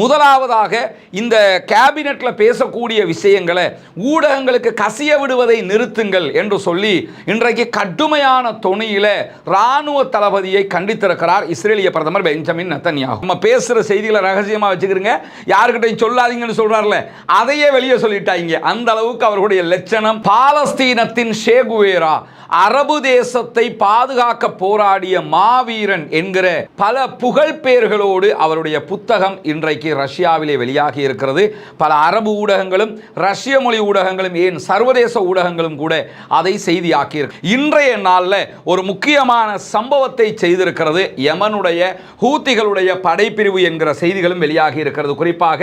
முதலாவதாக இந்த கேபினெட்டில் பேசக்கூடிய விஷயங்களை ஊடகங்களுக்கு கசிய விடுவதை நிறுத்துங்கள் என்று சொல்லி இன்றைக்கு கடுமையான துணையில் ராணுவ தளபதியை கண்டித்திருக்கிறார் இஸ்ரேலிய பிரதமர் பெஞ்சமின் நத்தன்யாகு நம்ம பேசுகிற செய்திகளை ரகசியமாக வச்சுக்கிறீங்க யாருக்கிட்டையும் சொல்லாதீங்கன்னு சொல்கிறார்ல அதையே வெளியே சொல்லிட்டாங்க. அந்த அளவுக்கு அவர்களுடைய லட்சணம். பாலஸ்தீனத்தின் ஷேகுவேரா அரபு தேசத்தை பாதுகாக்க போராடிய மாவீரன் என்கிற பல புகழ்பெயர்களோடு அவருடைய புத்தகம் இன்றைக்கு ரஷ்யாவிலே வெளியாகி இருக்கிறது. பல அரபு ஊடகங்களும் ரஷ்ய மொழி ஊடகங்களும் ஏன் சர்வதேச ஊடகங்களும் கூட அதை செய்தியாக்கியிருக்கு. இன்றைய நாளில் ஒரு முக்கியமான சம்பவத்தை செய்திருக்கிறது. யமனுடைய ஹூத்திகளுடைய படைப்பிரிவு என்கிற செய்திகளும் வெளியாகி இருக்கிறது. குறிப்பாக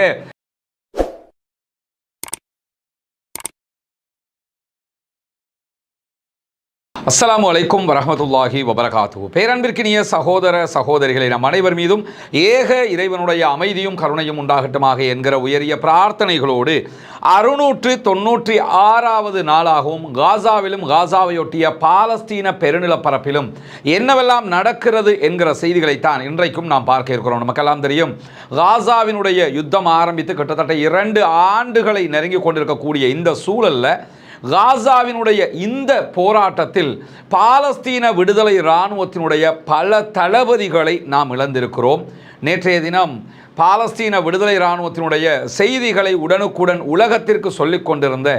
அஸ்லாம் வலைக்கும் வரமத்துல்லாஹி வபரகாத்து பேரன்பிற்கினிய சகோதர சகோதரிகளை நம் அனைவர் மீதும் ஏக இறைவனுடைய அமைதியும் கருணையும் உண்டாகட்டுமாக என்கிற உயரிய பிரார்த்தனைகளோடு அறுநூற்று தொன்னூற்றி ஆறாவது நாளாகவும் காசாவிலும் காசாவையொட்டிய பாலஸ்தீன பெருநிலப்பரப்பிலும் என்னவெல்லாம் நடக்கிறது என்கிற செய்திகளைத்தான் இன்றைக்கும் நாம் பார்க்க இருக்கிறோம். நமக்கெல்லாம் தெரியும் காசாவினுடைய யுத்தம் ஆரம்பித்து கிட்டத்தட்ட இரண்டு ஆண்டுகளை நெருங்கி கொண்டிருக்கக்கூடிய இந்த சூழல்ல காசாவினுடைய இந்த போராட்டத்தில் பாலஸ்தீன விடுதலை இராணுவத்தினுடைய பல தளபதிகளை நாம் இழந்திருக்கிறோம். நேற்றைய தினம் பாலஸ்தீன விடுதலை இராணுவத்தினுடைய செய்திகளை உடனுக்குடன் உலகத்திற்கு சொல்லிக் கொண்டிருந்த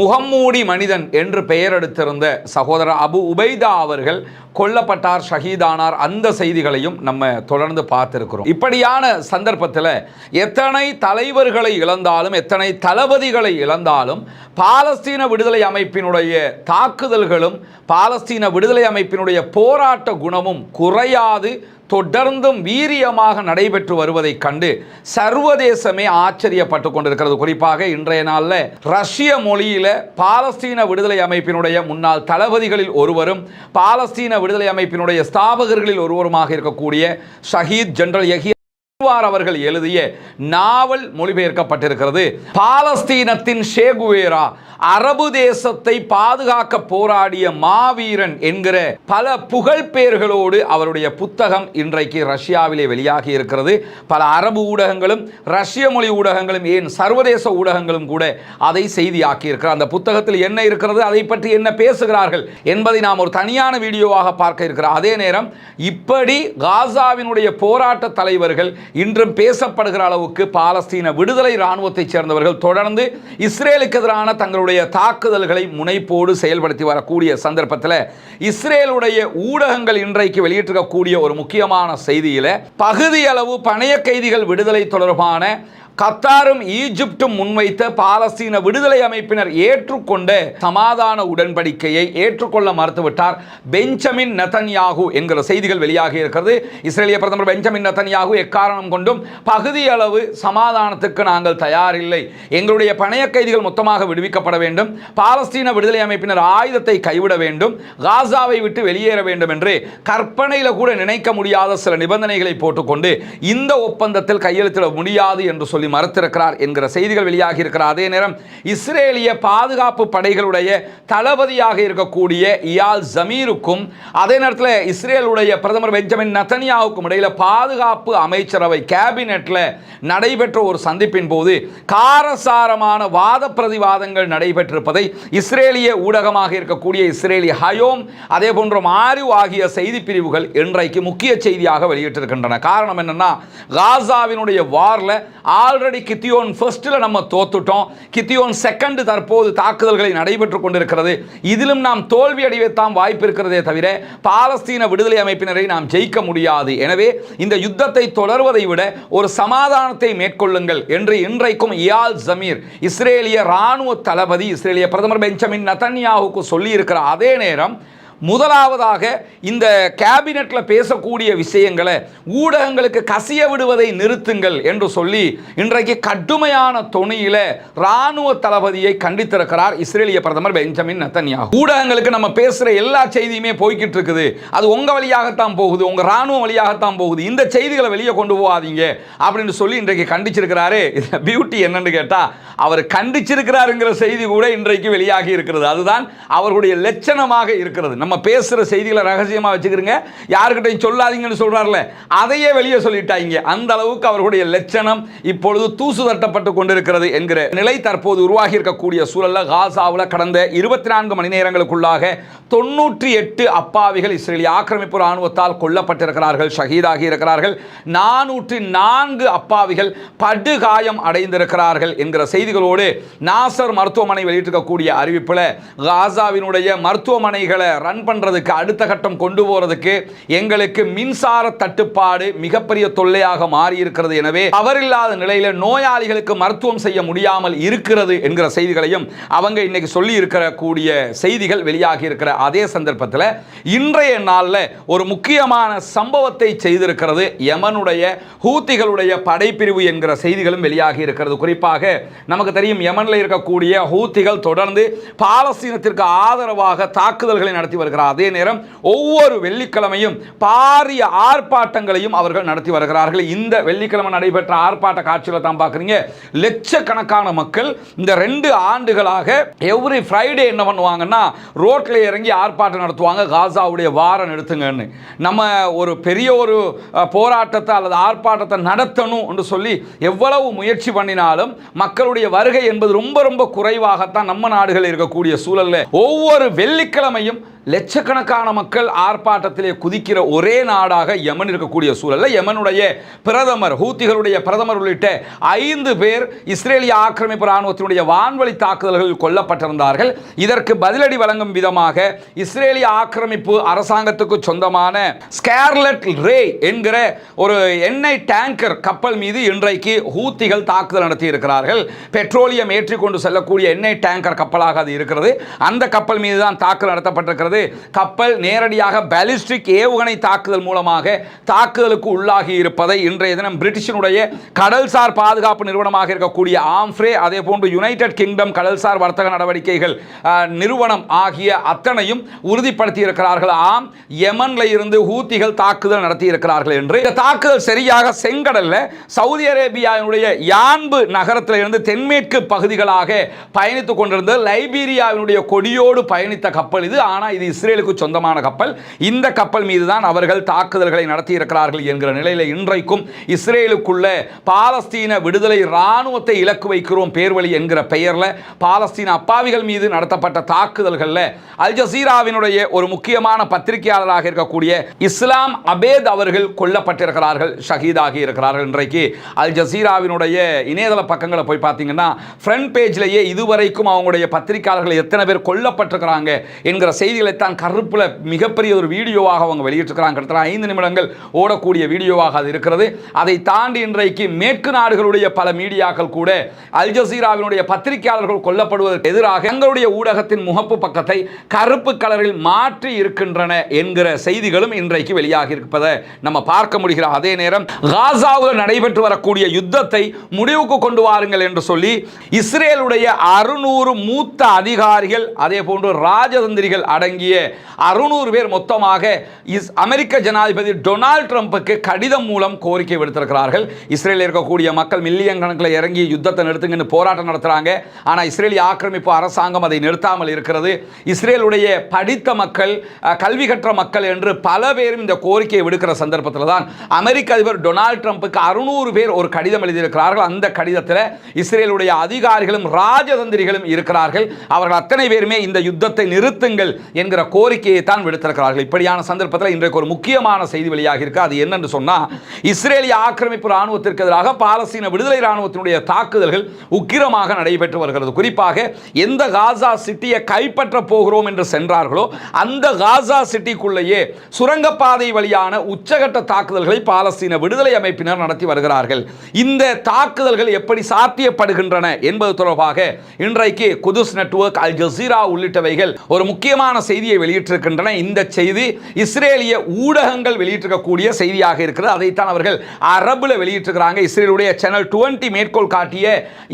முகம்மூடி மனிதன் என்று பெயர் எடுத்திருந்த சகோதரர் அபு உபைதா அவர்கள் கொல்லப்பட்டார் ஷஹீதானார். அந்த செய்திகளையும் நம்ம தொடர்ந்து பார்த்திருக்கிறோம். இப்படியான சந்தர்ப்பத்தில் எத்தனை தலைவர்களை இழந்தாலும் எத்தனை தளபதிகளை இழந்தாலும் பாலஸ்தீன விடுதலை அமைப்பினுடைய தாக்குதல்களும் பாலஸ்தீன விடுதலை அமைப்பினுடைய போராட்ட குணமும் குறையாது. தொடர்ந்தும் வீரியமாக நடைபெற்று வருவதை கண்டு சர்வதேசமே ஆச்சரியப்பட்டு கொண்டிருக்கிறது. குறிப்பாக இன்றைய நாளில் ரஷ்ய மொழியில பாலஸ்தீன விடுதலை அமைப்பினுடைய முன்னாள் தளபதிகளில் ஒருவரும் பாலஸ்தீன விடுதலை அமைப்பினுடைய ஸ்தாபகர்களில் ஒருவருமாக இருக்கக்கூடிய ஷஹீத் ஜெனரல் யஹி அவர்கள் எழுதிய நாவல் மொழிபெயர்க்கப்பட்டிருக்கிறது. பாலஸ்தீனத்தின் ஷேகுவேரா அரபு தேசத்தை பாதுகாக்க போராடிய மாவீரன் என்கிற பல புகழ்பெயர்களோடு அவருடைய புத்தகம் இன்றைக்கு ரஷ்யாவிலே வெளியாகி இருக்கிறது. பல அரபு ஊடகங்களும் ரஷ்ய மொழி ஊடகங்களும் ஏன் சர்வதேச ஊடகங்களும் கூட அதை செய்தியாக்கி இருக்கிறார் அந்த புத்தகத்தில் என்ன இருக்கிறது அதை பற்றி என்ன பேசுகிறார்கள் என்பதை நாம் ஒரு தனியான வீடியோவாக பார்க்க இருக்கிறோம். அதே நேரம் இப்படி காசாவினுடைய போராட்ட தலைவர்கள் இன்றும் பேசப்படுகிற அளவுக்கு பாலஸ்தீன விடுதலை இராணுவத்தைச் சேர்ந்தவர்கள் தொடர்ந்து இஸ்ரேலுக்கு எதிரான தங்களுடைய தாக்குதல்களை முனைப்போடு செயல்படுத்தி வரக்கூடிய சந்தர்ப்பத்தில் இஸ்ரேலுடைய ஊடகங்கள் இன்றைக்கு வெளியிட்டிருக்கக்கூடிய ஒரு முக்கியமான செய்தியில் பகுதியளவு பணைய கைதிகள் விடுதலை தொடர்பான கத்தாரும் ஈஜிப்டும் முன்வைத்த பாலஸ்தீன விடுதலை அமைப்பினர் ஏற்றுக்கொண்ட சமாதான உடன்படிக்கையை ஏற்றுக்கொள்ள மறுத்துவிட்டார் பெஞ்சமின் நதன்யாகு என்கிற செய்திகள் வெளியாகி இருக்கிறது. இஸ்ரேலிய பிரதமர் பெஞ்சமின் நதன்யாகு எக்காரணம் கொண்டும் பகுதியளவு சமாதானத்துக்கு நாங்கள் தயாரில்லை. எங்களுடைய பணைய கைதிகள் மொத்தமாக விடுவிக்கப்பட வேண்டும். பாலஸ்தீன விடுதலை அமைப்பினர் ஆயுதத்தை கைவிட வேண்டும். காசாவை விட்டு வெளியேற வேண்டும் என்று கற்பனையில் கூட நினைக்க முடியாத சில நிபந்தனைகளை போட்டுக்கொண்டு இந்த ஒப்பந்தத்தில் கையெழுத்திட முடியாது என்று சொல்லி மறுத்திருக்கிறார் என்கிற செய்திகள் வெளியாகி இருக்கிறார் அதே நேரம் இஸ்ரேலிய பாதுகாப்பு படைகளுடைய தளபதியாக இருக்கக்கூடிய இயால் ஜமீருக்கும் அதே நேரத்தில் இஸ்ரேலுடைய பிரதமர் பெஞ்சமின் நத்தனியாவுக்கும் இடையில பாதுகாப்பு அமைச்சரவை கேபினெட்ல நடைபெற்ற ஒரு சந்திப்பின் போது காரசாரமான வாத பிரதிவாதங்கள் நடைபெற்றிருப்பதை இஸ்ரேலிய ஊடகமாக இருக்கக்கூடிய இஸ்ரேலிய ஹயோம் அதே போன்ற மாறு ஆகிய செய்தி பிரிவுகள் இன்றைக்கு முக்கிய செய்தியாக வெளியிட்டிருக்கின்றன. காரணம் என்னன்னா காசாவினுடைய வார்ல ஆல்ரெடி கித்தியோன் ஃபர்ஸ்ட்டில் நம்ம தோத்துட்டோம். கித்தியோன் செகண்ட் தற்போது தாக்குதல்களை நடைபெற்று கொண்டிருக்கிறது. இதிலும் நாம் தோல்வி அடைவத்தான் வாய்ப்பு இருக்கிறதே தவிர பாலஸ்தீன விடுதலை அமைப்பினரை நாம் ஜெயிக்க முடியாது. எனவே இந்த யுத்தத்தை தொடர்வதை விட ஒரு சமாதானத்தை மேற்கொள்ளுங்கள் என்று இன்றைக்கும் இயால் ஜமீர் இஸ்ரேலிய ராணுவ தளபதி இஸ்ரேலிய பிரதமர் பெஞ்சமின் நதன்யாவுக்கு சொல்லி இருக்கிற அதே நேரம் முதலாவதாக இந்த கேபினெட்டில் பேசக்கூடிய விஷயங்களை ஊடகங்களுக்கு கசிய விடுவதை நிறுத்துங்கள் என்று சொல்லி இன்றைக்கு கடுமையான துணியில் ராணுவ தளபதியை கண்டித்திருக்கிறார் இஸ்ரேலிய பிரதமர் பெஞ்சமின் நத்தன்யா ஊடகங்களுக்கு நம்ம பேசுகிற எல்லா செய்தியுமே போய்கிட்டு இருக்குது அது உங்கள் வழியாகத்தான் போகுது உங்கள் ராணுவ வழியாகத்தான் போகுது. இந்த செய்திகளை வெளியே கொண்டு போகாதீங்க அப்படின்னு சொல்லி இன்றைக்கு கண்டிச்சிருக்கிறாரு. பியூட்டி என்னன்னு கேட்டால் அவர் கண்டிச்சிருக்கிறாருங்கிற செய்தி கூட இன்றைக்கு வெளியாகி இருக்கிறது. அதுதான் அவர்களுடைய லட்சணமாக இருக்கிறது. நம்ம பேசுகிற செய்திகளை ரகசியமாக வச்சுக்கிறோங்க. யாருக்கிட்டையும் சொல்லாதீங்கன்னு சொல்கிறார்ல அதையே வெளியே சொல்லிட்டாங்க. அந்த அளவுக்கு அவர்களுடைய லட்சணம் இப்பொழுது தூசு தட்டப்பட்டு கொண்டிருக்கிறது என்கிற நிலை தற்போது உருவாகி இருக்கக்கூடிய சூழலில் காசாவில் கடந்த இருபத்தி நான்கு மணி நேரங்களுக்குள்ளாக தொண்ணூற்றி எட்டு அப்பாவிகள் இஸ்ரேலிய ஆக்கிரமிப்பு இராணுவத்தால் கொல்லப்பட்டிருக்கிறார்கள் ஷஹீதாகி இருக்கிறார்கள். நானூற்றி நான்கு அப்பாவிகள் படுகாயம் அடைந்திருக்கிறார்கள் என்கிற செய்திகளோடு நாசர் மருத்துவமனை வெளியிட்டிருக்கக்கூடிய அறிவிப்பில் காசாவினுடைய மருத்துவமனைகளை ரன் பண்ணுறதுக்கு அடுத்த கட்டம் கொண்டு போகிறதுக்கு எங்களுக்கு மின்சார தட்டுப்பாடு மிகப்பெரிய தொல்லையாக மாறி இருக்கிறது எனவே அவரில்லாத நிலையில் நோயாளிகளுக்கு மருத்துவம் செய்ய முடியாமல் இருக்கிறது என்கிற செய்திகளையும் அவங்க இன்னைக்கு சொல்லி இருக்கிற கூடிய செய்திகள் வெளியாகி இருக்கிற அதே சந்தர்ப்பத்தில் இன்றைய நாளில் ஒரு முக்கியமான சம்பவத்தை செய்திருக்கிறது யமனுடைய ஹூத்திகளுடைய படைப்பிரிவு என்கிற செய்திகளும் வெளியாகி இருக்கிறது குறிப்பாக நமக்கு தெரியும் யமனில் இருக்கக்கூடிய ஹூத்திகள் தொடர்ந்து பாலஸ்தீனத்திற்கு ஆதரவாக தாக்குதல்களை நடத்தி வருகிறார். அதே நேரம் ஒவ்வொரு வெள்ளிக்கிழமையும் பாரிய ஆர்ப்பாட்டங்களையும் அவர்கள் நடத்தி வருகிறார்கள். இந்த வெள்ளிக்கிழமை நடைபெற்ற ஆர்ப்பாட்ட காட்சியில் தான் பார்க்குறீங்க. லட்சக்கணக்கான மக்கள் இந்த ரெண்டு ஆண்டுகளாக எவ்ரி ஃப்ரைடே என்ன பண்ணுவாங்கன்னா ரோட்டில் இறங்கி ஆர்ப்பாட்டம் நடத்துவாங்க. காசாவுடைய வாரம் நிறுத்துங்கன்னு நம்ம ஒரு பெரிய ஒரு போராட்டத்தை அல்லது ஆர்ப்பாட்டத்தை நடத்தணும் என்று சொல்லி எவ்வளவு முயற்சி பண்ணினாலும் மக்களுடைய வருகை என்பது ரொம்ப ரொம்ப குறைவாகத்தான் நம்ம நாடுகளில் இருக்கக்கூடிய சூழலில் ஒவ்வொரு வெள்ளிக்கிழமையும் லட்சக்கணக்கான மக்கள் ஆர்ப்பாட்டத்திலே குதிக்கிற ஒரே நாடாக யமன் இருக்கக்கூடிய சூழல்ல யமனுடைய பிரதமர் ஹூத்திகளுடைய பிரதமர் உள்ளிட்ட ஐந்து பேர் இஸ்ரேலிய ஆக்கிரமிப்பு ராணுவத்தினுடைய வான்வழி தாக்குதல்களில் கொல்லப்பட்டிருந்தார்கள். இதற்கு பதிலடி வழங்கும் விதமாக இஸ்ரேலிய ஆக்கிரமிப்பு அரசாங்கத்துக்கு சொந்தமான ஸ்கேர்லெட் ரே என்கிற ஒரு எண்ணெய் டேங்கர் கப்பல் மீது இன்றைக்கு ஹூத்திகள் தாக்குதல் நடத்தி இருக்கிறார்கள் பெட்ரோலியம் ஏற்றிக்கொண்டு செல்லக்கூடிய எண்ணெய் டேங்கர் கப்பலாக அது இருக்கிறது. அந்த கப்பல் மீது தான் தாக்குதல் நடத்தப்பட்டிருக்கிறது. கப்பல் நேரடியாக பேலிஸ்டிக் ஏவுகணை தாக்குதல் மூலமாக தாக்குதலுக்கு உள்ளாகி இருப்பதை இன்றைய தினம் பிரிட்டிஷினுடைய கடல்சார் பாதுகாப்பு நிறுவனமாக இருக்கக்கூடிய ஆம்ஃப்ரே அதே போன்று யுனைடெட் கிங்டம் கடல்சார் வர்த்தக நடவடிக்கைகள் நிறுவனம் ஆகிய அத்தனையும் உறுதிப்படுத்தி இருக்கிறார்கள். ஆம் யமன்ல இருந்து ஹூத்திகள் தாக்குதல் நடத்தி இருக்கிறார்கள் என்று. இந்த தாக்குதல் சரியாக செங்கடல்ல சவுதி அரேபியாவினுடைய யான்பு நகரத்தில் இருந்து தென்மேற்கு பகுதிகளாக பயணித்துக் கொண்டிருந்த லைபீரியாவினுடைய கொடியோடு பயணித்த கப்பல் இது. ஆனால் இது இஸ்ரேலுக்கு சொந்தமான கப்பல். இந்த கப்பல் மீது தான் அவர்கள் தாக்குதல்களை நடத்தி இருக்கிறார்கள் என்கிற நிலையில் இன்றைக்கும் இஸ்ரேலுக்குள்ள பாலஸ்தீன விடுதலை இராணுவத்தை இலக்கு வைக்கிறோம் பேர்வழி என்கிற பெயரில் பாலஸ்தீன அப்பாவிகள் மீது நடத்தப்பட்ட தாக்குதல்களில் அல் ஜசீராவினுடைய ஒரு முக்கியமான பத்திரிகையாளராக இருக்கக்கூடிய இஸ்லாம் அபேத் அவர்கள் கொல்லப்பட்டிருக்கிறார்கள் ஷஹீதாகி இருக்கிறார்கள். இன்றைக்கு அல் ஜசீராவினுடைய இணையதள பக்கங்களை போய் பார்த்தீங்கன்னா ஃப்ரண்ட் பேஜ்லேயே இதுவரைக்கும் அவங்களுடைய பத்திரிகையாளர்கள் எத்தனை பேர் கொல்லப்பட்டிருக்கிறாங்க என்கிற செய்திகளை தான் கருப்பில் மிகப்பெரிய ஒரு வீடியோவாக அவங்க வெளியிட்டிருக்கிறாங்க. கிட்டத்தட்ட ஐந்து நிமிடங்கள் ஓடக்கூடிய வீடியோவாக அது இருக்கிறது. அதை தாண்டி இன்றைக்கு மேற்கு நாடுகளுடைய பல மீடியாக்கள் கூட அல் ஜசீராவினுடைய பத்திரிகையாளர்கள் கொல்லப்படுவதற்கு எதிராக எங்களுடைய ஊடகத்தின் முகப்பு பக்கத்தை கருப்பு கலரில் மாற்றி இருக்கின்றன என்கிற செய்திகளும் இன்றைக்கு வெளியாகி இருப்பதை நம்ம பார்க்க முடிகிறோம். அதே நேரம் காசாவில் நடைபெற்று வரக்கூடிய யுத்தத்தை முடிவுக்கு கொண்டு வாருங்கள் என்று சொல்லி இஸ்ரேலுடைய அறுநூறு மூத்த அதிகாரிகள் அதே போன்று ராஜதந்திரிகள் அடங்கி அடங்கிய அறுநூறு பேர் மொத்தமாக இஸ் அமெரிக்க ஜனாதிபதி டொனால்ட் ட்ரம்ப்புக்கு கடிதம் மூலம் கோரிக்கை விடுத்திருக்கிறார்கள். இஸ்ரேலில் இருக்கக்கூடிய மக்கள் மில்லியன் கணக்கில் இறங்கி யுத்தத்தை நிறுத்துங்கன்னு போராட்டம் நடத்துகிறாங்க ஆனால் இஸ்ரேலிய ஆக்கிரமிப்பு அரசாங்கம் அதை நிறுத்தாமல் இருக்கிறது. இஸ்ரேலுடைய படித்த மக்கள் கல்வி கற்ற மக்கள் என்று பல பேரும் இந்த கோரிக்கையை விடுக்கிற சந்தர்ப்பத்தில் தான் அமெரிக்க அதிபர் டொனால்ட் ட்ரம்ப்புக்கு அறுநூறு பேர் ஒரு கடிதம் எழுதியிருக்கிறார்கள். அந்த கடிதத்தில் இஸ்ரேலுடைய அதிகாரிகளும் ராஜதந்திரிகளும் இருக்கிறார்கள். அவர்கள் அத்தனை பேருமே இந்த யுத்தத்தை நிறுத்துங்கள் என்கிற கோரிக்கையை தான் விடுத்திருக்கிறார்கள். இப்படியான சந்தர்ப்பத்தில் இன்றைக்கு ஒரு முக்கியமான செய்தி வெளியாக இருக்கு. அது என்னன்னு சொன்னால் இஸ்ரேலிய ஆக்கிரமிப்பு ராணுவத்திற்கு எதிராக பாலஸ்தீன விடுதலை ராணுவத்தினுடைய தாக்குதல்கள் உக்கிரமாக நடைபெற்று வருகிறது. குறிப்பாக எந்த காசா சிட்டியை கைப்பற்ற போகிறோம் என்று சென்றார்களோ அந்த காசா சிட்டிக்குள்ளேயே சுரங்கப்பாதை வழியான உச்சகட்ட தாக்குதல்களை பாலஸ்தீன விடுதலை அமைப்பினர் நடத்தி வருகிறார்கள். இந்த தாக்குதல்கள் எப்படி சாத்தியப்படுகின்றன என்பது தொடர்பாக இன்றைக்கு குதுஸ் நெட்வொர்க் அல் ஜசீரா உள்ளிட்டவைகள் ஒரு முக்கியமான செய்தியை வெளியிட்டிருக்கின்றன. இந்த செய்தி இஸ்ரேலிய ஊடகங்கள் வெளியிட்டிருக்கக்கூடிய செய்தியாக இருக்கிறது. அதைத்தான் அவர்கள் அரபில் வெளியிட்டிருக்கிறாங்க. இஸ்ரேலுடைய சேனல் டுவெண்ட்டி மேற்கோள் காட்டிய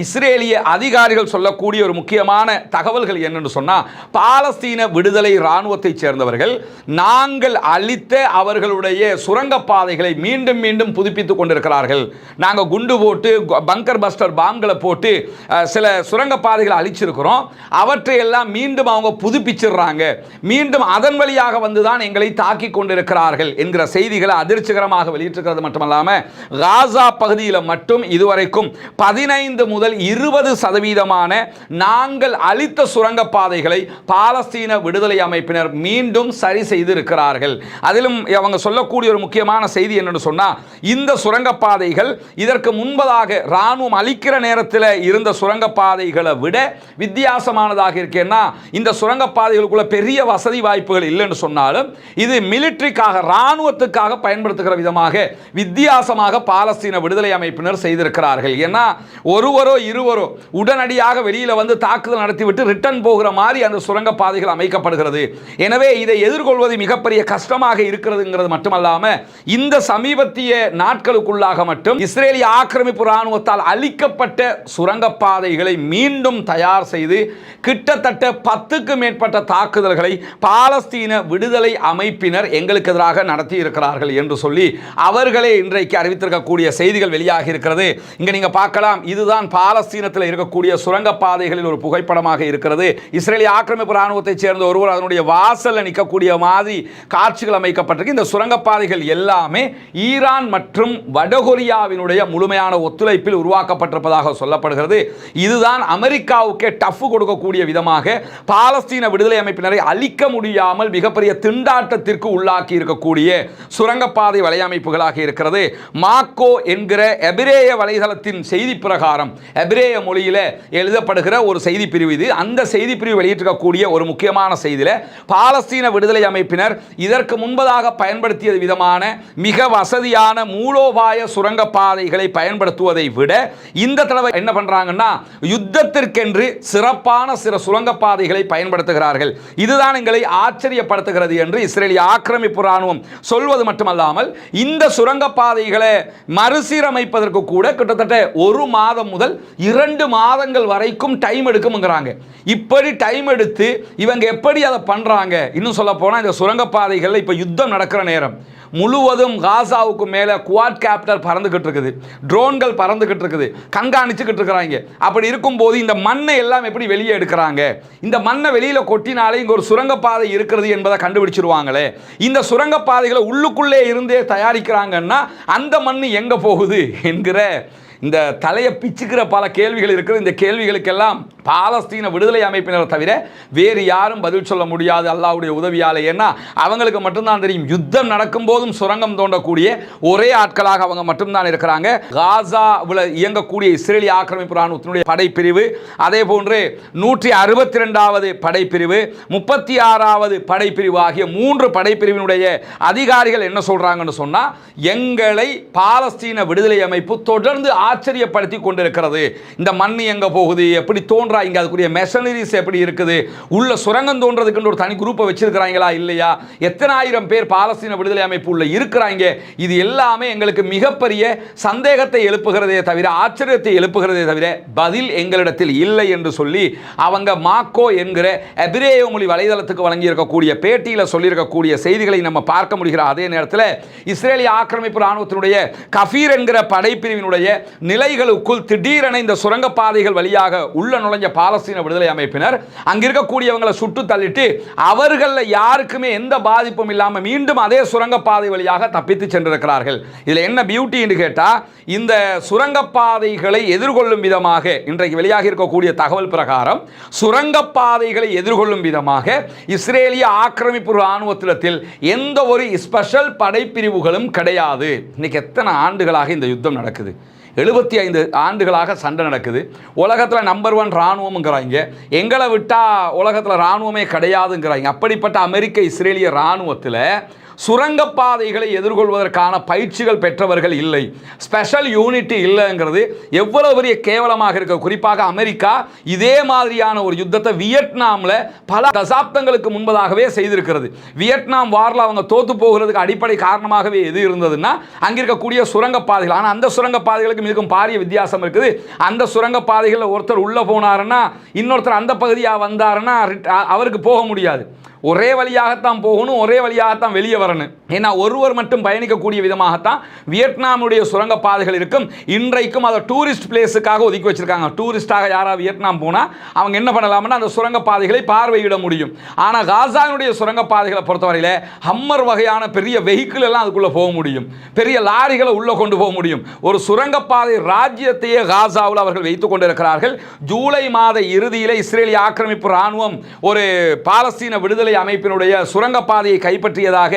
இஸ்ரேலிய அதிகாரிகள் சொல்லக்கூடிய ஒரு முக்கியமான தகவல்கள் என்னன்னு சொன்னால் பாலஸ்தீன விடுதலை இராணுவத்தைச் சேர்ந்தவர்கள் நாங்கள் அளித்த அவர்களுடைய சுரங்கப்பாதைகளை மீண்டும் மீண்டும் புதுப்பித்துக் கொண்டிருக்கிறார்கள். நாங்கள் குண்டு போட்டு பங்கர் பஸ்டர் பாம்களை போட்டு சில சுரங்கப்பாதைகளை அழிச்சிருக்கிறோம். அவற்றை எல்லாம் மீண்டும் அவங்க புதுப்பிச்சிடுறாங்க. மீண்டும் அதன் வழியாக வந்துதான் எங்களை தாக்கி கொண்டிருக்கிறார்கள் என்கிற செய்திகளை அதிர்ச்சிகரமாக வெளியிட்டிருக்கிறது மட்டுமல்லாமல் காசா பகுதியில் மட்டும் இதுவரைக்கும் பதினைந்து முதல் இருபது சதவீதமான நாங்கள் அளித்த சுரங்கப்பாதைகளை பாலஸ்தீன விடுதலை அமைப்பினர் மீண்டும் சரி செய்திருக்கிறார்கள். அதிலும் அவங்க சொல்லக்கூடிய ஒரு முக்கியமான செய்தி என்னன்னு சொன்னால் இந்த சுரங்கப்பாதைகள் இதற்கு முன்பதாக இராணுவம் அளிக்கிற நேரத்தில் இருந்த சுரங்கப்பாதைகளை விட வித்தியாசமானதாக இருக்கேன்னா இந்த சுரங்கப்பாதைகளுக்குள்ள பெரிய வசதி வாய்ப்புகள் இல்லைன்னு சொன்னாலும் இது மிலிட்ரிக்காக இராணுவத்துக்காக பயன்படுத்துகிற விதமாக வித்தியாசமாக பாலஸ்தீன விடுதலை அமைப்பினர் செய்திருக்கிறார்கள். ஏன்னா ஒருவரோ இருவரோ உடனடியாக வெளியில் வந்து தாக்குதல் நடத்திவிட்டு ரிட்டர்ன் போகிற மாதிரி அந்த சுரங்கப்பாதைகள் அமைக்கப்படுகிறது. எனவே இதை எதிர்கொள்வது மிகப்பெரிய கஷ்டமாக இருக்கிறதுங்கிறது மட்டுமல்லாமல் இந்த சமீபத்திய நாட்களுக்குள்ளாக மட்டும் இஸ்ரேலிய ஆக்கிரமிப்பு இராணுவத்தால் அளிக்கப்பட்ட சுரங்கப்பாதைகளை மீண்டும் தயார் செய்து கிட்டத்தட்ட பத்துக்கு மேற்பட்ட தாக்குதல்களை பாலஸ்தீன விடுதலை அமைப்பினர் எங்களுக்கு எதிராக நடத்தி இருக்கிறார்கள் என்று சொல்லி அவர்களே இன்றைக்கு அறிவித்திருக்கக்கூடிய செய்திகள் வெளியாகி இருக்கிறது. இங்க நீங்க பார்க்கலாம் இதுதான் பாலஸ்தீனத்தில் இருக்கக்கூடிய சுரங்கப்பாதைகளில் ஒரு புகைப்படமாக இருக்கிறது. இஸ்ரேலிய ஆக்கிரமிப்பு இராணுவத்தைச் சேர்ந்த ஒருவர் அதனுடைய வாசல்ல நிற்கக்கூடிய மாதிரி காட்சிகள் அமைக்கப்பட்டிருக்கு. இந்த சுரங்கப்பாதைகள் எல்லாமே ஈரான் மற்றும் வடகொரியாவினுடைய முழுமையான ஒத்துழைப்பில் உருவாக்கப்பட்டிருப்பதாக சொல்லப்படுகிறது. இதுதான் அமெரிக்காவுக்கே டஃப் கொடுக்கக்கூடிய விதமாக பாலஸ்தீன விடுதலை அமைப்பினரை அழிக்க முடியாமல் மிகப்பெரிய திண்டாட்டத்திற்கு உள்ளாக்கி இருக்கக்கூடிய சுரங்கப்பாதை வலையமைப்புகளாக இருக்கிறது. மாக்கோ என்கிற எபிரேய வலைதளத்தின் செய்தி பிரகாரம் எபிரேய மொழியில் எழுதப்படுகிற ஒரு செய்தி பிரிவு இது. அந்த செய்தி பிரிவு வெளியிட்டிருக்கக்கூடிய ஒரு முக்கியமான செய்தியில் பாலஸ்தீன விடுதலை அமைப்பினர் இதற்கு முன்பதாக பயன்படுத்திய விதமான மிக வசதியான மூலோபாய சுரங்கப்பாதைகளை பயன்படுத்துவதை விட இந்த தடவை என்ன பண்றாங்கன்னா யுத்தத்திற்கென்று சிறப்பான சில சுரங்கப்பாதைகளை பயன்படுத்துகிறார்கள். இதுதான் எங்களை ஆச்சரியப்படுத்துகிறது என்று இஸ்ரேலிய ஆக்கிரமிப்பு ராணுவம் சொல்வது மட்டுமல்லாமல் இந்த சுரங்கப்பாதைகளை மறுசீரமைப்பதற்கு கூட கிட்டத்தட்ட ஒரு மாதம் முதல் இரண்டு மாதங்கள் வரைக்கும் டைம் எடுக்கும்ங்கிறாங்க. இப்படி டைம் எடுத்து இவங்க எப்படி அதை பண்றாங்க? இன்னும் சொல்ல போனால் இந்த சுரங்கப்பாதைகளில் இப்போ யுத்தம் நடக்கிற நேரம். முழுவதும் காசாவுக்கு மேலே குவாட் கேப்டர் பறந்துக்கிட்டு இருக்குது. ட்ரோன்கள் பறந்துக்கிட்டு இருக்குது. கண்காணிச்சுக்கிட்டு இருக்கிறாங்க. அப்படி இருக்கும்போது இந்த மண்ணை எல்லாம் எப்படி வெளியே எடுக்கிறாங்க? இந்த மண்ணை வெளியில் கொட்டினாலே இங்கே ஒரு சுரங்கப்பாதை இருக்கிறது என்பதை கண்டுபிடிச்சிருவாங்களே. இந்த சுரங்கப்பாதைகளை உள்ளுக்குள்ளே இருந்தே தயாரிக்கிறாங்கன்னா அந்த மண் எங்கே போகுது? என்கிற இந்த தலையை பிச்சுக்கிற பல கேள்விகள் இருக்குது. இந்த கேள்விகளுக்கெல்லாம் பாலஸ்தீன விடுதலை அமைப்பினர் தவிர வேறு யாரும் பதில் சொல்ல முடியாது அல்லாவுடைய உதவியால். ஏன்னா அவங்களுக்கு மட்டும்தான் தெரியும் யுத்தம் நடக்கும் போதும் சுரங்கம் தோண்டக்கூடிய ஒரே ஆட்களாக அவங்க மட்டும்தான் இருக்கிறாங்க. காசாவில் இயங்கக்கூடிய இஸ்ரேலிய ஆக்கிரமிப்பு ராணுவத்தினுடைய படைப்பிரிவு அதே போன்று நூற்றி அறுபத்தி ரெண்டாவது படைப்பிரிவு முப்பத்தி ஆறாவது படைப்பிரிவு ஆகிய மூன்று படைப்பிரிவினுடைய அதிகாரிகள் என்ன சொல்றாங்கன்னு சொன்னா எங்களை பாலஸ்தீன விடுதலை அமைப்பு தொடர்ந்து ஆச்சரியப்படுத்தி கொண்டிருக்கிறது. இந்த மண் எங்க போகுது எப்படி தோன்ற இங்க அதுக்குரிய மெஷனரிஸ் எப்படி இருக்குது? உள்ள சுரங்கம் தோன்றதுக்குன்னு ஒரு தனி குரூப்பை வச்சிருக்கிறாங்களா இல்லையா? எத்தனை ஆயிரம் பேர் பாலஸ்தீன விடுதலை அமைப்பு உள்ள இருக்கிறாங்க? இது எல்லாமே எங்களுக்கு மிகப்பெரிய சந்தேகத்தை எழுப்புகிறதே தவிர ஆச்சரியத்தை எழுப்புகிறதே தவிர பதில் எங்களிடத்தில் இல்லை என்று சொல்லி அவங்க மாக்கோ என்கிற எபிரேய மொழி வலைதளத்துக்கு வழங்கியிருக்கக்கூடிய பேட்டியில் சொல்லியிருக்கக்கூடிய செய்திகளை நம்ம பார்க்க முடிகிற அதே நேரத்தில் இஸ்ரேலிய ஆக்கிரமிப்பு ராணுவத்தினுடைய கஃபீர் என்கிற படைப்பிரிவினுடைய நிலைகளுக்குள் திடீரென இந்த சுரங்கப்பாதைகள் வழியாக உள்ள நுழைஞ்ச பாலஸ்தீன விடுதலை அமைப்பினர் அங்கிருக்கக்கூடியவங்களை சுட்டு தள்ளிட்டு அவர்களில் யாருக்குமே எந்த பாதிப்பும் இல்லாமல் மீண்டும் அதே சுரங்கப்பாதை வழியாக தப்பித்து சென்றிருக்கிறார்கள். இதில் என்ன பியூட்டி என்று கேட்டால் இந்த சுரங்கப்பாதைகளை எதிர்கொள்ளும் விதமாக இன்றைக்கு வெளியாக இருக்கக்கூடிய தகவல் பிரகாரம் சுரங்கப்பாதைகளை எதிர்கொள்ளும் விதமாக இஸ்ரேலிய ஆக்கிரமிப்பு இராணுவத்திடத்தில் எந்த ஒரு ஸ்பெஷல் படைப்பிரிவுகளும் கிடையாது. இன்னைக்கு எத்தனை ஆண்டுகளாக இந்த யுத்தம் நடக்குது? எழுபத்தி ஐந்து ஆண்டுகளாக சண்டை நடக்குது. உலகத்தில் நம்பர் ஒன் இராணுவம்ங்கிறாங்க. எங்களை விட்டால் உலகத்தில் இராணுவமே கிடையாதுங்கிறாங்க. அப்படிப்பட்ட அமெரிக்க இஸ்ரேலிய இராணுவத்தில் சுரங்கப்பாதைகளை எதிர்கொள்வதற்கான பயிற்சிகள் பெற்றவர்கள் இல்லை. ஸ்பெஷல் யூனிட்டி இல்லைங்கிறது எவ்வளவு பெரிய கேவலமாக இருக்க. குறிப்பாக அமெரிக்கா இதே மாதிரியான ஒரு யுத்தத்தை வியட்நாமில் பல தசாப்தங்களுக்கு முன்பதாகவே செய்திருக்கிறது. வியட்நாம் வாரில் அவங்க தோத்து போகிறதுக்கு அடிப்படை காரணமாகவே எது இருந்ததுன்னா அங்கே இருக்கக்கூடிய சுரங்கப்பாதைகள். ஆனால் அந்த சுரங்கப்பாதைகளுக்கு மிகவும் பாரிய வித்தியாசம் இருக்குது. அந்த சுரங்கப்பாதைகளில் ஒருத்தர் உள்ளே போனாருன்னா இன்னொருத்தர் அந்த பகுதியாக வந்தாருன்னா அவருக்கு போக முடியாது. ஒரே வழியாகத்தான் போகணும் ஒரே வழியாகத்தான் வெளியே வரணும். ஏன்னா ஒருவர் மட்டும் பயணிக்கக்கூடிய விதமாகத்தான் வியட்நாமுடைய சுரங்கப்பாதைகள் இருக்கும். இன்றைக்கும் அதை டூரிஸ்ட் பிளேஸுக்காக ஒதுக்கி வச்சிருக்காங்க. டூரிஸ்டாக யாராவது வியட்நாம் போனால் அவங்க என்ன பண்ணலாம்னா அந்த சுரங்கப்பாதைகளை பார்வையிட முடியும். ஆனால் காசாவினுடைய சுரங்கப்பாதைகளை பொறுத்தவரையில் ஹம்மர் வகையான பெரிய வெஹிக்கிள் எல்லாம் அதுக்குள்ளே போக முடியும். பெரிய லாரிகளை உள்ளே கொண்டு போக முடியும். ஒரு சுரங்கப்பாதை ராஜ்யத்தையே காசாவில் அவர்கள் வைத்துக் கொண்டிருக்கிறார்கள். ஜூலை மாத இறுதியில் இஸ்ரேலிய ஆக்கிரமிப்பு ராணுவம் ஒரு பாலஸ்தீன விடுதலை விடுதலை அமைப்பினுடைய சுரங்கப்பாதையை கைப்பற்றியதாக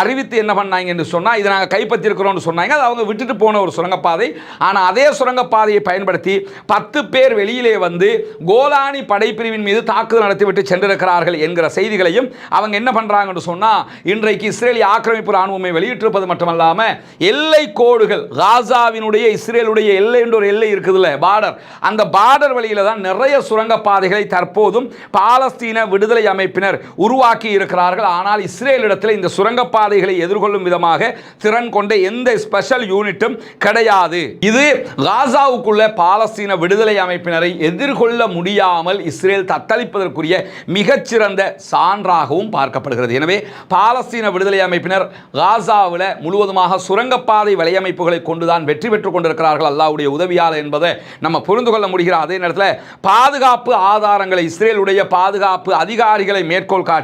அறிவித்து என்ன பண்ணாங்க என்று சொன்னால் இதை நாங்கள் கைப்பற்றியிருக்கிறோம்னு சொன்னாங்க. அது அவங்க விட்டுட்டு போன ஒரு சுரங்கப்பாதை. ஆனால் அதே சுரங்கப்பாதையை பயன்படுத்தி பத்து பேர் வெளியிலே வந்து கோலானி படைப்பிரிவின் மீது தாக்குதல் நடத்திவிட்டு சென்றிருக்கிறார்கள் என்கிற செய்திகளையும் அவங்க என்ன பண்ணுறாங்கன்னு சொன்னால் இன்றைக்கு இஸ்ரேலிய ஆக்கிரமிப்பு ராணுவமை வெளியிட்டிருப்பது மட்டுமல்லாமல் எல்லை கோடுகள் காசாவினுடைய இஸ்ரேலுடைய எல்லை என்ற ஒரு எல்லை இருக்குதுல்ல பார்டர் அந்த பார்டர் வழியில் தான் நிறைய சுரங்கப்பாதைகளை தற்போதும் பாலஸ்தீன விடுதலை அமைப்பினர் உருவ உருவாக்கி இருக்கிறார்கள் ஆனால் இஸ்ரேலிடத்தில் இந்த சுரங்கப்பாதைகளை எதிர்கொள்ளும் விதமாக திறன் கொண்ட எந்த ஸ்பெஷல் யூனிட்டும் கிடையாது. இது காசாவுக்குள்ள பாலஸ்தீன விடுதலை அமைப்பினரை எதிர்கொள்ள முடியாமல் இஸ்ரேல் தத்தளிப்பதற்குரிய மிகச்சிறந்த சான்றாகவும் பார்க்கப்படுகிறது. எனவே பாலஸ்தீன விடுதலை அமைப்பினர் காசாவில் முழுவதுமாக சுரங்கப்பாதை வலையமைப்புகளை கொண்டுதான் வெற்றி பெற்றுக் கொண்டிருக்கிறார்கள். அல்லாவுடைய உதவியால் என்பதை நம்ம புரிந்து கொள்ள முடிகிற அதே நேரத்தில் பாதுகாப்பு ஆதாரங்களை இஸ்ரேலுடைய பாதுகாப்பு அதிகாரிகளை மேற்கோள் காட்டி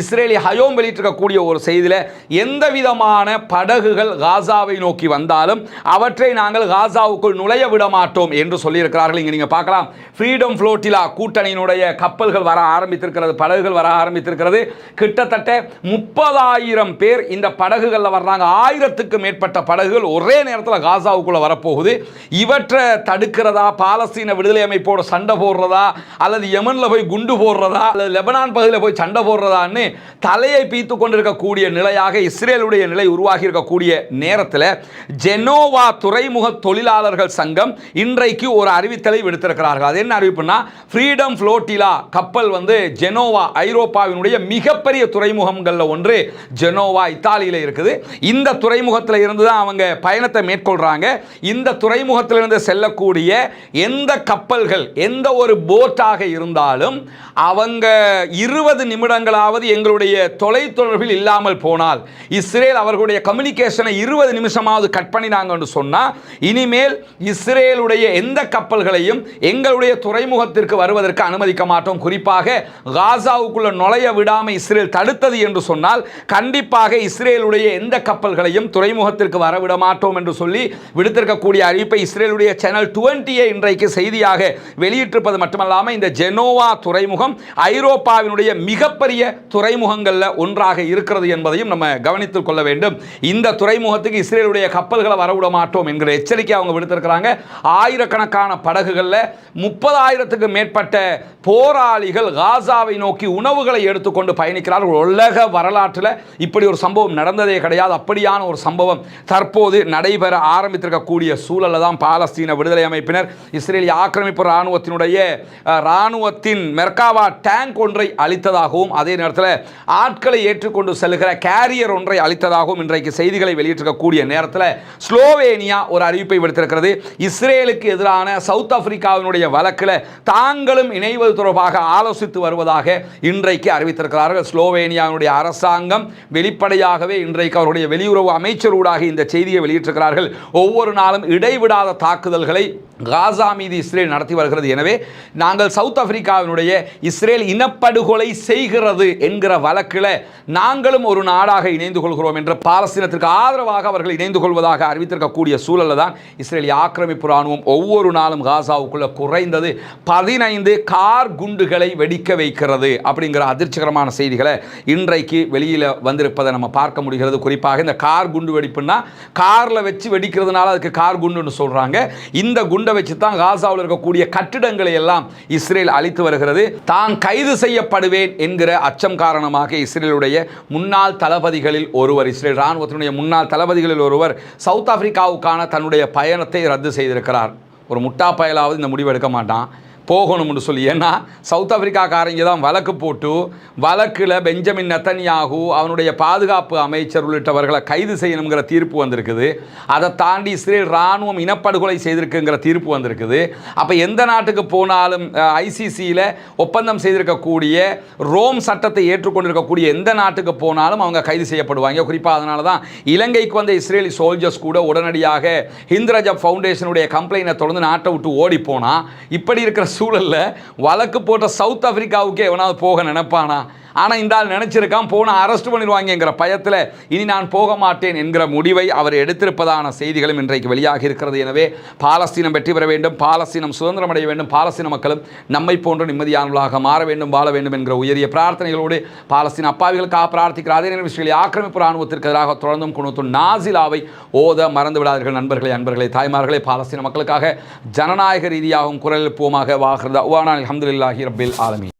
இஸ்ரேலி ஹயோம் வெளியிட்டிருக்கக்கூடிய ஒரு செய்தியில் எந்த விதமான படகுகள் காசாவை நோக்கி வந்தாலும் அவற்றை நாங்கள் காசாவுக்குள் நுழைய விட மாட்டோம் என்று சொல்லியிருக்கிறார்கள். இங்கே நீங்கள் பார்க்கலாம். ஃப்ரீடம் ஃப்ளோட்டிலா கூட்டணியினுடைய கப்பல்கள் வர ஆரம்பித்திருக்கிறது படகுகள் வர ஆரம்பித்திருக்கிறது. கிட்டத்தட்ட முப்பதாயிரம் பேர் இந்த படகுகளில் வர்றாங்க. ஆயிரத்துக்கு மேற்பட்ட படகுகள் ஒரே நேரத்தில் காசாவுக்குள்ள வரப்போகுது. இவற்றை தடுக்கிறதா பாலஸ்தீன விடுதலை அமைப்போட சண்டை போடுறதா அல்லது யமனில் போய் குண்டு போடுறதா அல்லது லெபனான் பகுதியில் போய் சண்டை போடுறதான்னு தலையை பீத்து கொண்டிருக்கக்கூடிய நிலையாக இஸ்ரேலுடைய நிலை உருவாகி இருக்கக்கூடிய நேரத்தில் ஜெனோவா துறைமுக தொழிலாளர்கள் சங்கம் இன்றைக்கு ஒரு அறிவித்தலை விடுத்திருக்கிறார்கள். அது என்ன அறிவிப்புனா ஃப்ரீடம் ஃப்ளோட்டிலா கப்பல் வந்து ஜெனோவா ஐரோப்பாவினுடைய மிகப்பெரிய துறைமுகங்களில் ஒன்று ஜெனோவா இத்தாலியில் இருக்குது. இந்த துறைமுகத்தில் இருந்து தான் அவங்க பயணத்தை மேற்கொள்கிறாங்க இந்த துறைமுகத்திலிருந்து செல்லக்கூடிய எந்த கப்பல்கள் எந்த ஒரு போட்டாக இருந்தாலும் அவங்க இருபது நிமிடங்கள் நிமிடங்களாவது எங்களுடைய தொலைத்தொடர்பில் இல்லாமல் போனால் இஸ்ரேல் அவர்களுடைய கம்யூனிகேஷனை இருபது நிமிஷமாவது கட் பண்ணினாங்கன்னு சொன்னால் இனிமேல் இஸ்ரேலுடைய எந்த கப்பல்களையும் எங்களுடைய துறைமுகத்திற்கு வருவதற்கு அனுமதிக்க மாட்டோம். குறிப்பாக காசாவுக்குள்ள நுழைய விடாமல் இஸ்ரேல் தடுத்தது என்று சொன்னால் கண்டிப்பாக இஸ்ரேலுடைய எந்த கப்பல்களையும் துறைமுகத்திற்கு வரவிட மாட்டோம் என்று சொல்லி விடுத்திருக்கக்கூடிய அறிவிப்பை இஸ்ரேலுடைய சேனல் டுவெண்ட்டியை இன்றைக்கு செய்தியாக வெளியிட்டிருப்பது மட்டுமல்லாமல் இந்த ஜெனோவா துறைமுகம் ஐரோப்பாவினுடைய மிகப்பெரிய துறைமுகங்களில் ஒன்றாக இருக்கிறது என்பதையும் நம்ம கவனித்துக் கொள்ள வேண்டும். இந்த துறைமுகத்துக்கு இஸ்ரேலுடைய கப்பல்களை வரவிட மாட்டோம் என்கிற எச்சரிக்கை அவங்க விடுத்திருக்கிறாங்க. ஆயிரக்கணக்கான படகுகளில் முப்பதாயிரத்துக்கு மேற்பட்ட போராளிகள் காசாவை நோக்கி உணவுகளை எடுத்துக்கொண்டு பயணிக்கிறார்கள் உலக வரலாற்றில் இப்படி ஒரு சம்பவம் நடந்ததே கிடையாது. அப்படியான ஒரு சம்பவம் தற்போது நடைபெற ஆரம்பித்திருக்கக்கூடிய சூழலில் தான் பாலஸ்தீன விடுதலை அமைப்பினர் இஸ்ரேலிய ஆக்கிரமிப்பு இராணுவத்தினுடைய இராணுவத்தின் மெர்காவா டேங்க் ஒன்றை அளித்ததாகவும் அதை அதே நேரத்தில் ஆட்களை ஏற்றுக்கொண்டு செல்கிற கேரியர் ஒன்றை அளித்ததாகவும் இன்றைக்கு செய்திகளை வெளியிட்டிருக்கக்கூடிய நேரத்தில் ஸ்லோவேனியா ஒரு அறிவிப்பை விடுத்திருக்கிறது. இஸ்ரேலுக்கு எதிரான சவுத் ஆப்பிரிக்காவினுடைய வழக்கில் தாங்களும் இணைவது தொடர்பாக ஆலோசித்து வருவதாக இன்றைக்கு அறிவித்திருக்கிறார்கள். ஸ்லோவேனியாவினுடைய அரசாங்கம் வெளிப்படையாகவே இன்றைக்கு அவருடைய வெளியுறவு அமைச்சரூடாக இந்த செய்தியை வெளியிட்டிருக்கிறார்கள். ஒவ்வொரு நாளும் இடைவிடாத தாக்குதல்களை காசா மீது இஸ்ரேல் நடத்தி வருகிறது. எனவே நாங்கள் சவுத் ஆப்பிரிக்காவினுடைய இஸ்ரேல் இனப்படுகொலை செய்கிறது என்கிற வழக்கில் நாங்களும் ஒரு நாடாக இணைந்து கொள்கிறோம் என்ற பாலஸ்தீனத்திற்கு ஆதரவாக அவர்கள் இணைந்து கொள்வதாக அறிவித்திருக்கக்கூடிய சூழலில் தான் இஸ்ரேலிய ஆக்கிரமிப்பு ராணுவம் ஒவ்வொரு நாளும் காசாவுக்குள்ள குறைந்தது பதினைந்து கார் குண்டுகளை வெடிக்க வைக்கிறது அப்படிங்கிற அதிர்ச்சிகரமான செய்திகளை இன்றைக்கு வெளியில் வந்திருப்பதை நம்ம பார்க்க முடிகிறது. குறிப்பாக இந்த கார் குண்டு வெடிப்புன்னா காரில் வச்சு வெடிக்கிறதுனால அதுக்கு கார் குண்டுன்னு சொல்கிறாங்க இந்த குண்டை வச்சு தான் காசாவில் இருக்கக்கூடிய கட்டிடங்களை எல்லாம் இஸ்ரேல் அழித்து வருகிறது. தான் கைது செய்யப்படுவேன் என்கிற அச்சம் காரணமாக இஸ்ரேலுடைய முன்னாள் தளபதிகளில் ஒருவர் இஸ்ரேல் இராணுவத்தினுடைய முன்னாள் தளபதிகளில் ஒருவர் சவுத் ஆப்பிரிக்காவுக்கான தன்னுடைய பயணத்தை ரத்து செய்திருக்கிறார். ஒரு முட்டா பயலாவது இந்த முடிவு எடுக்க மாட்டான். போகணும்னு சொல்லி. ஏன்னா சவுத் ஆப்பிரிக்காக்காரங்க தான் வழக்கு போட்டு வழக்கில் பெஞ்சமின் நத்தன்யாகு அவனுடைய பாதுகாப்பு அமைச்சர் உள்ளிட்டவர்களை கைது செய்யணுங்கிற தீர்ப்பு வந்திருக்குது. அதை தாண்டி இஸ்ரேல் இராணுவம் இனப்படுகொலை செய்திருக்குங்கிற தீர்ப்பு வந்திருக்குது. அப்போ எந்த நாட்டுக்கு போனாலும் ஐசிசியில் ஒப்பந்தம் செய்திருக்கக்கூடிய ரோம் சட்டத்தை ஏற்றுக்கொண்டிருக்கக்கூடிய எந்த நாட்டுக்கு போனாலும் அவங்க கைது செய்யப்படுவாங்க. குறிப்பாக அதனால தான் இலங்கைக்கு வந்த இஸ்ரேலி சோல்ஜர்ஸ் கூட உடனடியாக ஹிந்த்ரஜப் ஃபவுண்டேஷனுடைய கம்ப்ளைண்ட்டை தொடர்ந்து நாட்டை விட்டு ஓடி போனால் இப்படி இருக்கிற சூழலில் வழக்கு போட்ட சவுத் ஆப்பிரிக்காவுக்கே எவனாவது போக நினைப்பானா? ஆனால் இந்த ஆள் நினச்சிருக்கான் போன அரெஸ்ட் பண்ணிடுவாங்கங்கிற பயத்தில் இனி நான் போக மாட்டேன் என்கிற முடிவை அவர் எடுத்திருப்பதான செய்திகளும் இன்றைக்கு வெளியாகி இருக்கிறது. எனவே பாலஸ்தீனம் வெற்றி பெற வேண்டும் பாலஸ்தீனம் சுதந்திரம் அடைய வேண்டும் பாலஸ்தீன மக்களும் நம்மை போன்ற நிம்மதியானவர்களாக மாற வேண்டும் வாழ வேண்டும் என்கிற உயரிய பிரார்த்தனைகளோடு பாலஸ்தீன அப்பாவிகளுக்காக பிரார்த்திக்கிற அதே நேரம் இஸ்ரேலி ஆக்கிரமிப்பு ராணுவத்திற்கு எதிராக தொடர்ந்தும் கொண்டு நாசிலாவை ஓத மறந்து விடாதீர்கள் நண்பர்களே அன்பர்களே தாய்மார்களே பாலஸ்தீன மக்களுக்காக ஜனநாயக ரீதியாகவும் குரல் எழுப்புவோமாக. வாகிறது இல்லாஹி அபில் ஆலமி